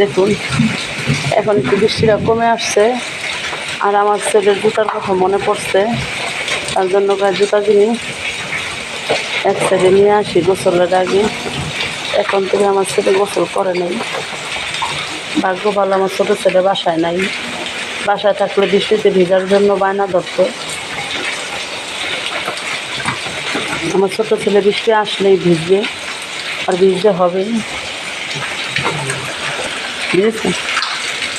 দেখুন, এখন একটু বৃষ্টিটা কমে আসছে, আর আমার ছেলের জুতার কথা মনে পড়ছে, তার জন্য জুতা কিনি। এক সাইডে নিয়ে আসি গোসলের আগে। এখন থেকে আমার ছেলে গোসল করে নাই। ভাগ্য ভালো, আমার ছোটো ছেলে বাসায় নাই। বাসায় থাকলে বৃষ্টিতে ভিজার জন্য বায়না ধরতো। আমার ছোটো ছেলে বৃষ্টি আসলেই ভিজবে, আর ভিজতে হবে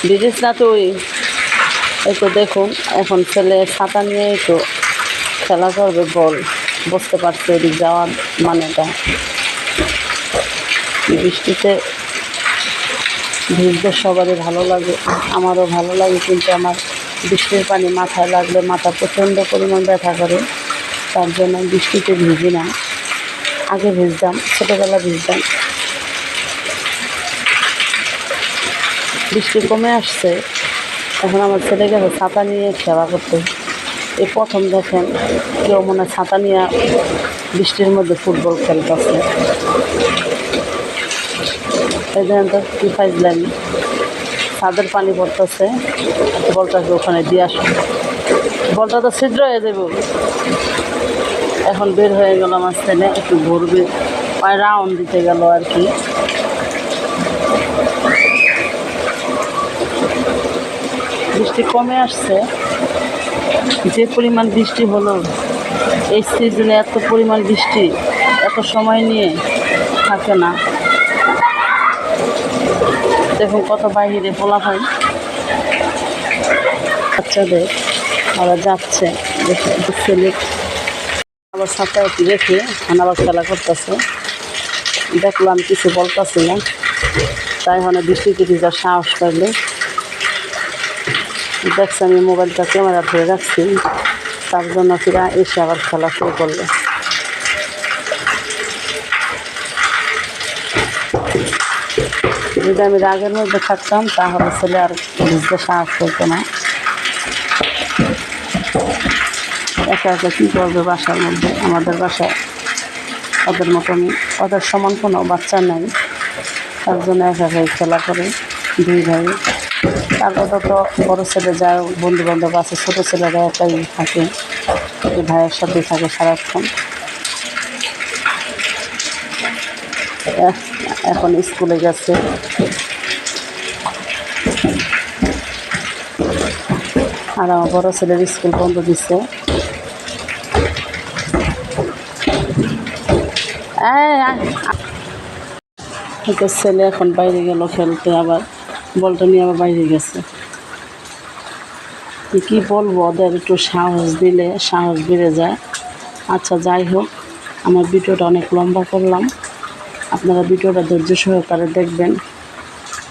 ভিজিস না তুই এই তো দেখুন, এখন ছেলে ছাতা নিয়ে তো খেলা করবে বল। বসতে পারছে ওদিক যাওয়ার মানেটা। বৃষ্টিতে ভিজতে সবারই ভালো লাগে, আমারও ভালো লাগে, কিন্তু আমার বৃষ্টির পানি মাথায় লাগলে মাথা প্রচণ্ড পরিমাণ ব্যথা করে, তার জন্য বৃষ্টিতে ভিজি না। আগে ভিজতাম ছোটোবেলা ভিজতাম। বৃষ্টি কমে আসছে, এখন আমার ছেলে গেছে ছাতা নিয়ে খেলা করতে। এই প্রথম দেখেন কেউ মনে ছাতা নিয়ে বৃষ্টির মধ্যে ফুটবল খেলতেছে। এই দেখেন তো, কী ফাইজলাম। ছাদের পানি পড়তেছে বলটাকে ওখানে দিয়ে আসো। বলটা তো ছিদ্র হয়ে দেবো এখন বের হয়ে গেল আমার ছেলে, একটু ঘুরবে। রাউন্ড দিতে গেল আর কি। বৃষ্টি কমে আসছে। যে পরিমাণ বৃষ্টি হলো, এই সিজনে এত পরিমাণ বৃষ্টি, এত সময় নিয়ে থাকে না। দেখুন কত বাহিরে পোলা হয় বাচ্চাদের আবার যাচ্ছে আবার সাথে রেখে আবার খেলা করতেছে। দেখলাম কিছু বলতেছি না। তাই মানে বৃষ্টিতে যা সাহস পাইলে দেখছি আমি মোবাইলটা ক্যামেরা ধরে রাখছি। তার জন্য ফিরা এসে আবার খেলা শুরু করল। যদি আমি রাগের মধ্যে থাকতাম, তাহলে ছেলে আর ভিজতে সাহস করতো না। একা একা কী করবে বাসার মধ্যে? আমাদের বাসায় ওদের মতন, ওদের সমান কোনো বাচ্চা নাই। তার জন্য একা একাই খেলা করে। দুই ভাই। তারপর তো বড়ো ছেলে যায় বন্ধু বান্ধব আছে ছোটো ছেলেরা একাই থাকে এই ভাইয়ের সাথে থাকে সারাক্ষণ এখন স্কুলে গেছে আর আমার বড়ো ছেলের স্কুল বন্ধ দিচ্ছে ছেলে এখন বাইরে গেল খেলতে আবার বলটা নিয়ে আবার বাইরে গেছে। কি বলব, ওদের একটু সাহস দিলে সাহস বেড়ে যায়। আচ্ছা যাই হোক, আমার ভিডিওটা অনেক লম্বা করলাম। আপনারা ভিডিওটা ধৈর্য সহকারে দেখবেন।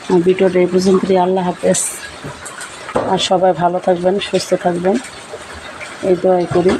আমার ভিডিওটা এই পর্যন্তই, আল্লাহ হাফেজ। আর সবাই ভালো থাকবেন, সুস্থ থাকবেন। এই দোয়াই করি।